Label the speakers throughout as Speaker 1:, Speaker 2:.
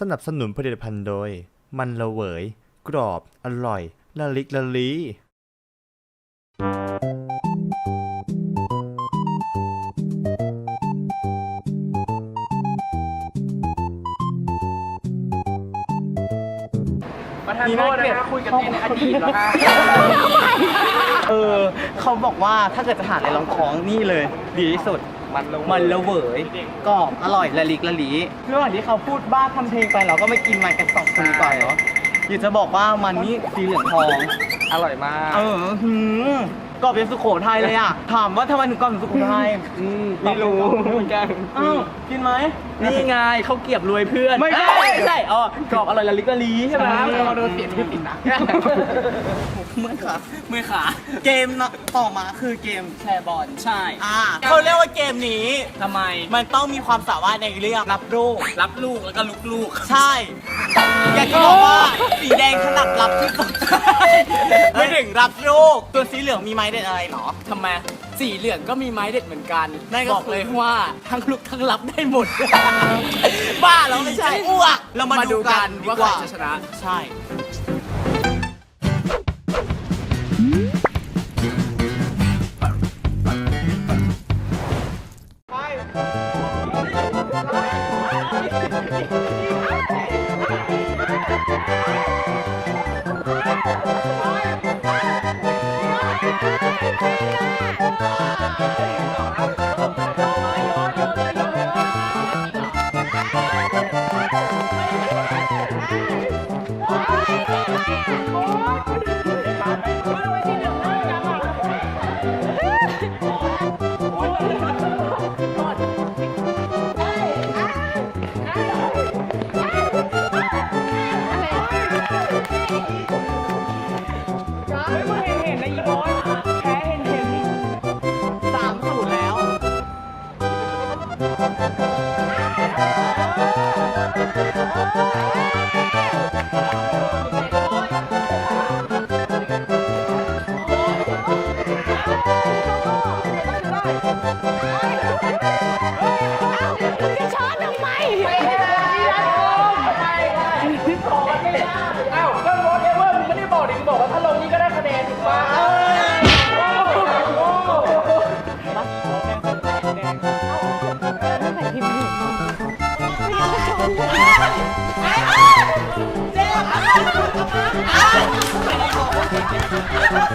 Speaker 1: สนับสนุนผลิตภัณฑ์โดย มันละเหวย กรอบ อร่อย ละลิกละลี
Speaker 2: ประธานโทษนะคะคุยกันในอดีตเหรอคะ
Speaker 3: เออเขาบอกว่าถ้าเกิดจะหาอะไรรองท้องนี่เลย ดีที่สุด
Speaker 2: มันลง
Speaker 3: มันละเหวยกรอบอร่อยละลิกละลีระหว่างที่เขาพูดบ้าทำเพลงไปเราก็ไม่กินมันกันสองคนดีกว่าเนาะอยากจะบอกว่ามันนี่สีเหลืองทอง
Speaker 2: อร่อยมาก
Speaker 3: เออหือกรอบเป็นสุโขทัยเลยอะ ถามว่าทำไมถึงกรอบเป็นสุโขทัย
Speaker 2: ไม่รู้เหมือนกัน
Speaker 3: อ้าวกินไหม
Speaker 2: นี่ไงเขาเกียบรวยเพื่อน
Speaker 3: ไม่ใช่
Speaker 2: เอ้ยไม่ใช่อ๋อกรอบอร่อยละลิกละลีใช่ไหม
Speaker 3: ใช่
Speaker 2: เราโดนเปลี่ยนชื่อผิดนะ
Speaker 3: เมื่อยขาเมื่อยขา เกมนะต่อมาคือเกม แชร์บอล
Speaker 2: ใช่
Speaker 3: อ่าเขาเรียกว่าเกมนี้
Speaker 2: ทำไม
Speaker 3: มันต้องมีความสามารถในเรื่องรับลูก
Speaker 2: รับลูกแล้วก็ลุกลูก
Speaker 3: ใช่ อยากจะบอกว่าสีแดงถนัดรับที่สุดไม่ถึงรับลูก ตัวสีเหลืองมีไม้เด็ดอะไรหรอ
Speaker 2: ทำไม สีเหลืองก็มีไม้เด็ดเหมือนกัน
Speaker 3: นั่นก็คือ
Speaker 2: บอกเลยว่าทั้งลุกทั้งรับได้หมด
Speaker 3: บ้าแล้วไม่ใช่อ้วกเรามาดูกันดี
Speaker 2: ว่ากใคร
Speaker 3: ว่า
Speaker 2: จะชนะ
Speaker 3: ใช่
Speaker 2: Ha ha ha!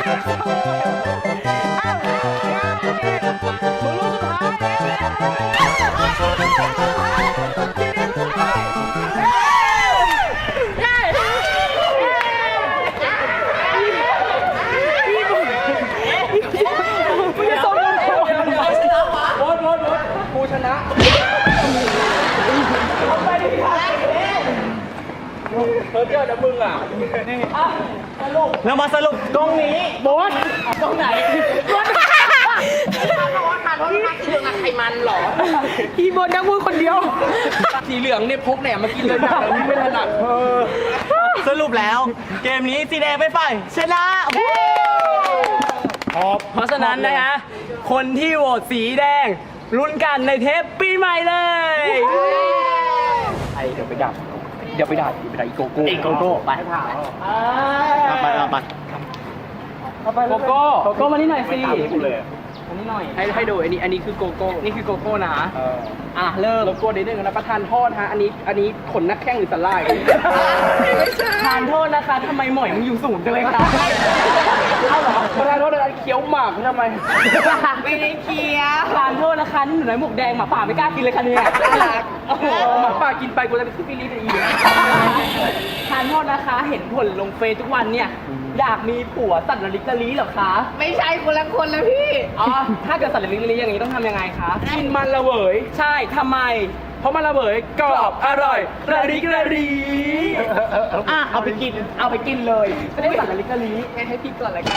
Speaker 2: Thank you. เฮ้ยเจ้าเดี๋ยวมึงอะอะสรุป
Speaker 3: เรามาสรุปตรงนี้
Speaker 2: โบสตรงไหนโบสทานเพราะทานสีเหลืองอะไขมันเหรออีโบนยังพูดคนเดียว สีเหลืองเนี่ยพกแหนมมากินเลยนะแต่นี่ไม่ถนัดเออ
Speaker 3: สรุปแล้ว เกมนี้สีแดงไปฝ่ายชนะ
Speaker 2: เพราะฉะนั้นนะฮะ คนที่โหวตสีแดงลุ้นกันในเทปปีใหม่เลย ไอเดี๋ยวไปดับ เดี๋ยวไปด่าเดี๋ยวไปด่าอีโกโก้อีโกโก้ไป
Speaker 3: ไปเอาไป
Speaker 2: โกโก้โกโก้มานี่หน่อยสิมานี่หน่อยให้ให้ดูอันนี้อันนี้คือโกโก้นี่คือโกโก้นะอะเริ่มรบกวนนิดนึงนะประธานโทษฮะอันนี้อันนี้ขนนักแข้งหรือสลายทานโทษนะคะทำไมหมอยมึงอยู่สูงจังเลยคะ เอาเหรอประธานโทษนะเคี้ยวหมากทำไม
Speaker 4: ไม่ได้เคี้ยว
Speaker 2: ทานโทษนะคะนี่หนูน้อยหมวกแดงหมาป่าไม่กล้ากินเลยค่ะเนี่ยโอ้โหหมาป่ากินไปกูจะเป็นซิฟิลิสอีกทานโทษนะคะเห็นผลลงเฟซทุกวันเนี่ย อยากมีผัวสัตว์ละลิกละลีเหรอคะ
Speaker 4: ไม่ใช่คนละคนแล้วพี่
Speaker 2: อ๋อ ถ้าเกิดสัตว์ละลิกละลีอย่างนี้ต้องทำยังไงคะ กินมันระเวยใช่ทำไม เพราะมันระเวยกรอบอร่อยระลิกละลีอะเอาไปกิน เอาไปกินเลยจะได้สัตว์ละลิกละลี
Speaker 4: งั้นให้พี่ก่อนละกัน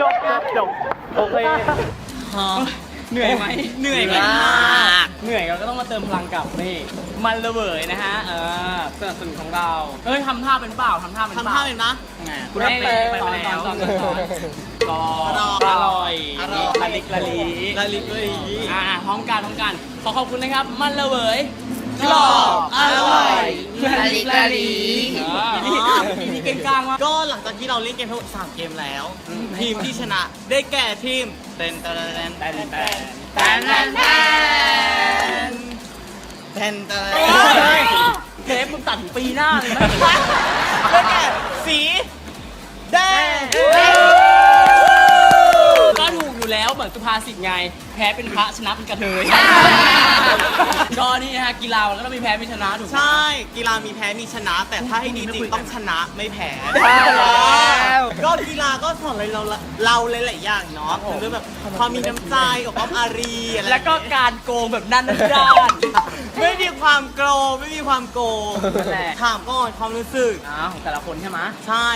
Speaker 2: จบจบโอเค เหนื่อยไหมเหนื่อยมากเหนื่อยเราก็ต้องมาเติมพลังกับนี่มันระเบิดนะฮะเออสนับสนุนของเราเอ้ยทำท่าเป็นเปล่าทำท่าเป็นเปล่า
Speaker 3: ทำท่าเป็นนะ
Speaker 2: ไงคุณได้ไปไปแล้วสอนสอนก็อร่อย
Speaker 3: อร่อย
Speaker 2: ละลิกละลี
Speaker 3: ละลิกละลี
Speaker 2: อ่าพร้อมกันพร้อมกัน ขอขอบคุณนะครับ มันระเบิด
Speaker 3: กรอบอร่อย
Speaker 4: ละลิกละลี
Speaker 2: นี่นี่เก่งกลางมาก
Speaker 3: ก็หลังจากที่เราเล่นเกมทั้งหมดสามเกมแล้ว ทีมที่ชนะได้แก่ทีมเต้นเต้นเต้น
Speaker 2: แต่แต่
Speaker 3: แต้นแต้นแต้นแต้นแต้น
Speaker 2: เทปมึงตัดถึงปีหน้าเลยนะ
Speaker 3: ได้แก่สี
Speaker 2: สุภาษิตไง แพ้เป็นพระชนะเป็นกระเทยก็นี่ฮะกีฬามันก็ต้องมีแพ้มีชนะถูกไหม
Speaker 3: ใช่ กีฬามีแพ้มีชนะ แต่ถ้าให้ดีจริงต้องชนะไม่แพ้
Speaker 2: ใช่แล้ว
Speaker 3: ก็กีฬาก็สอนอะไรเราเราหลายๆอย่างเนาะเรื่องแบบความมีน้ำใจกับความอารีอะไร
Speaker 2: แล้วก็การโกงแบบนั่นด้าน
Speaker 3: ไม่มีความโกรธไม่มีความโกง
Speaker 2: นั่นแหละ
Speaker 3: ถามก่อนความรู้สึก
Speaker 2: อ่าของแต่ละคนใช่ไหม
Speaker 3: ใช่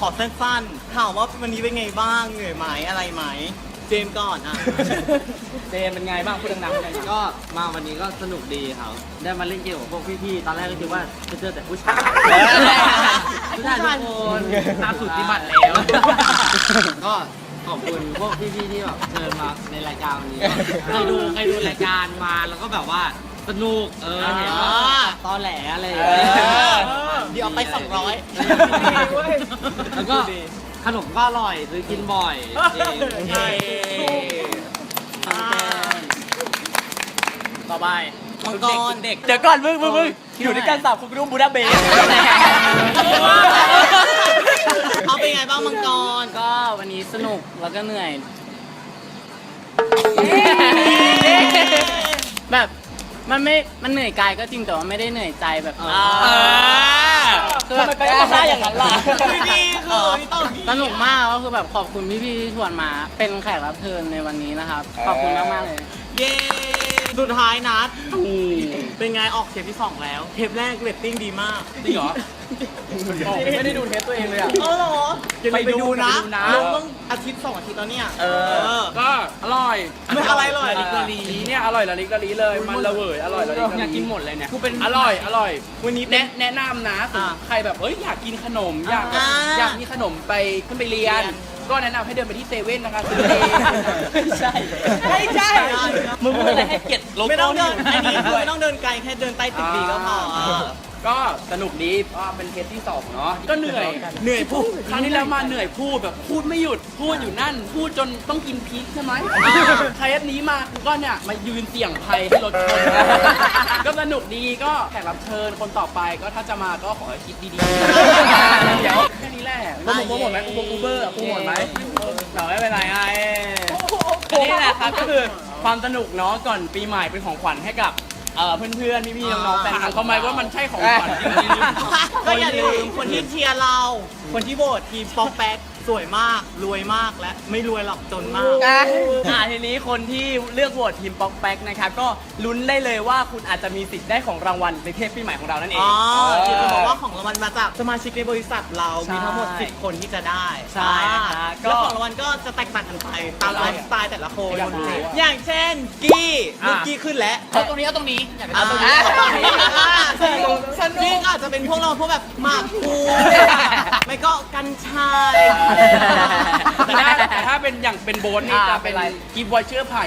Speaker 3: ขอสั้นๆ ถามว่าวันนี้เป็นไงบ้าง เหนื่อยไหมอะไรไหม เจมส์ก่อนอะ
Speaker 2: เจมส์เป็นไงบ้างพูดดังๆเลย
Speaker 5: ก็มาวันนี้ก็สนุกดีครับได้มาเล่นเกมกับพวกพี่ๆตอนแรกก็คิดว่าจะเจอแต่ผู้ชายผู้ชายทุกคนตามสูติบัตรแล้วก็ขอบคุณพวกพี่ๆที่แบบเชิญมาในรายการวันนี้ใครดูใครดูรายการมาแล้วก็แบบว่าสนุกเออเห็นว่าตอแหลอะไรอย่างเงี้ย
Speaker 3: เดี๋ยวเอาไป200
Speaker 5: แล้วก็ ขนมก็อร่อยซื้อกินบ่อยจริง
Speaker 2: ใช่ ต่อไป
Speaker 3: มังกร
Speaker 2: เด็ก เดี๋ยวก่อนมึงมึงมึงอยู่ด้วยกันสามคนไปดูบูดาเบส
Speaker 3: เอาเป็นไงบ้างมังกร
Speaker 5: ก็วันนี้สนุกแล้วก็เหนื่อย แบบ มันไม่มันเหนื่อยกายก็จริงแต่ว่าไม่ได้เหนื่อยใจแบบ
Speaker 2: เออทำไมไปก็ได้อย่างนั้นล่ะ
Speaker 3: พี่ดีคือพี่ต้อง
Speaker 5: สนุกมากก็คือแบบขอบคุณพี่ๆที่ชวนมา เป็นแขกรับเชิญในวันนี้นะครับ ขอบคุณมากๆเลย
Speaker 3: เย้ สุดท้ายนัดเป็นไงออกเทปที่2แล้ว เทปแรกเรตติ้งดีมาก
Speaker 2: จริงเหรอ ไม่ได้ดูเทปตัวเองเลยอะ
Speaker 3: เออเหรออย่าลืม
Speaker 2: ไป
Speaker 3: ไป
Speaker 2: ดู
Speaker 3: ดูนะ
Speaker 2: ไปดูนะ
Speaker 3: ลงต้องอาทิตย์สองอาทิตย์แล้วเนี่ย
Speaker 2: เออ ก็อร่อย
Speaker 3: ไม่อะไรอร่อย
Speaker 2: ละลิกละลีเนี่ยอร่อยละลิกละลีเลย มันระเวยอร่อยละลิกละลี
Speaker 5: อยากกินหมดเลยเนี่ย
Speaker 2: กูเป็นอร่อยอร่อย
Speaker 3: วันนี้เป็
Speaker 2: แนะ
Speaker 3: น
Speaker 2: แนะนำนะสมมุติใครแบบเอ้ยอยากกินขนมอยาก
Speaker 3: อ่า
Speaker 2: อยากมี ขนมไปขึ้นไปเรียน
Speaker 3: เรียน
Speaker 2: ก็แนะนำให้เดินไปที่เซเว่นนะคะซื้อเองไม่ใช่
Speaker 3: ไม่ใช่
Speaker 2: มึงพูดอะไรให้เกียรติโล
Speaker 3: ไม่
Speaker 2: โก้
Speaker 3: ต้อง
Speaker 2: นี่
Speaker 3: เดินอันนี้คือไม่ต้องเดินไกลแค่เดินใต้ตึกดีก็พอ
Speaker 2: อ่า
Speaker 3: เก็
Speaker 2: สนุกดีก็เป็นเทสที่สองเนาะก็เหนื่อยเหนื่อยพูดครั้งที่แล้วมาเหนื่อยพูดแบบพูดไม่หยุดพูดอยู่นั่น พูดจนต้องกินพริกใช่ไหมเทสนี้มาก็เนี่ยมายืนเสี่ยงภัยให้รถชนก็สนุกดีก็แขกรับเชิญคนต่อไปก็ถ้าจะมาก็ขอให้คิดดีๆเดี๋ยวแค่นี้แหละโปรโมทโปรโมทไหมโปรโมทอูเบอร์โปรโมทไหมเราไม่เป็นไรไอ้อันนี้แหละครับก็คือความสนุกเนาะก่อนปีใหม่เป็นของขวัญให้กับ เอ่อเพื่อนๆพี่ๆน้องๆแฟนคลับเขาไหมว่ามันใช่ของขวัญจริงๆ
Speaker 3: ก็อย่าลืมคนที่เชียร์เรา คนที่โหวตทีมปองแป๊ก สวยมากรวยมากและไม่รวยหรอกจนมาก
Speaker 2: อ่าทีนี้คนที่เลือกโหวตทีมป๊อกแป๊กนะครับก็ลุ้นได้เลยว่าคุณอาจจะมีสิทธิ์ได้ของรางวัลในเทปปีใหม่ของเรานั่นเอง
Speaker 3: อ๋อ
Speaker 2: เที่
Speaker 3: จะบอกว่าของรางวัลมาจากสมาชิกในบริษัทเรา
Speaker 2: ใช่
Speaker 3: มีทั้งหมด 10 คนที่จะได้
Speaker 2: ใช่นะคะก็
Speaker 3: แล้วของรางวัลก็จะแตกต่างกันไปตามไลฟ์สไตล์แต่ละคน
Speaker 2: อยากรู้
Speaker 3: อย่างเช่นกี้
Speaker 2: อะ
Speaker 3: ลูกกี้ขึ้นแล้ว
Speaker 5: เอาตรงนี้เอาตรงนี้อยากไป
Speaker 3: เอาตรงนี้สนุก นี่ก็อาจจะเป็นพวกเราพวกแบบหมากคู ไม่ก็กัญชา
Speaker 2: แต่ถ้าแต่ถ้าเป็นอย่างเป็นโบนนี่
Speaker 3: อ่า
Speaker 2: จะเป็น
Speaker 3: เป็นอะไร
Speaker 2: กีบอยเชื่อผ่าย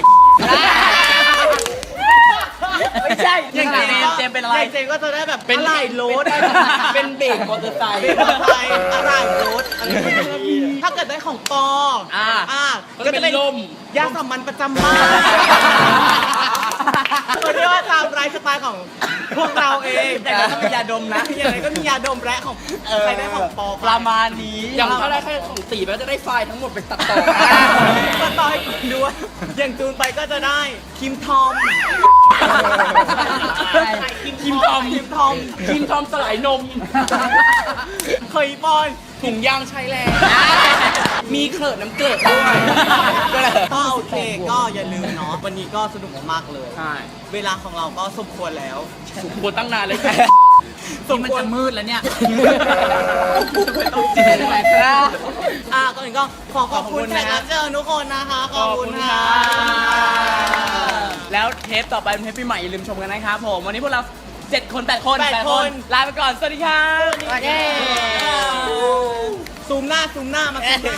Speaker 3: ไม่ใช่
Speaker 2: อย่างเจมส์เจมส์เป็นอะไร
Speaker 3: ย่างเจมส์ก็จะได้แบบ
Speaker 2: เป็น
Speaker 3: อะไรรถ
Speaker 2: เป็นเบรกมอเตอร์ไซค์
Speaker 3: เป็นอะไรอะไรรถอะไรพวกนี้ถ้าเกิดได้ของปออ่า อ่า
Speaker 2: ก็จะเป็นลม
Speaker 3: ยาสามัญประจำบ้าน เขาเรียกว่าตามไลฟ์สไตล์ของพวกเราเอง
Speaker 2: แต่ก็ต้องมียาดมนะ
Speaker 3: อย่างไรก็มียาดมและของใครได้ของปอ
Speaker 2: ประมาณนี้อย่างถ้าได้แค่ของตีไปก็จะได้ไฟล์ทั้งหมดเป็นตัดต่อ
Speaker 3: ก็ต่อให้คุณด้วยอย่างจูนไปก็จะได้คิมทอม
Speaker 2: คิมทอม
Speaker 3: คิมทอม
Speaker 2: คิมทอมสลายนม
Speaker 3: เคยปอน
Speaker 2: ถุงยางใช้แรงมีเขิดน้ำเกลือด้วย
Speaker 3: ก็โอเคก็อย่าลืมเนาะ วันนี้ก็สนุกมากๆเลย
Speaker 2: ใช่
Speaker 3: เวลาของเราก็สมควรแล้ว
Speaker 2: สมควรตั้งนานเลย
Speaker 3: สม
Speaker 5: มัน
Speaker 3: ควร
Speaker 5: จะมืดแล้วเนี่ย
Speaker 3: อะก่อนอื่นก็ขอขอบคุณแขกรับเชิญทุกคนนะคะ ขอบคุณค่ะ
Speaker 2: แล้วเทปต่อไปเป็นเทปปีใหม่อย่าลืมชมกันนะครับผม วันนี้พวกเรา7คน8คน
Speaker 3: แปด
Speaker 2: แปด
Speaker 3: คน
Speaker 2: ลาไปก่อน สวัสดีครับ
Speaker 3: ซูมหน้าซูมหน้ามาซูมหน้า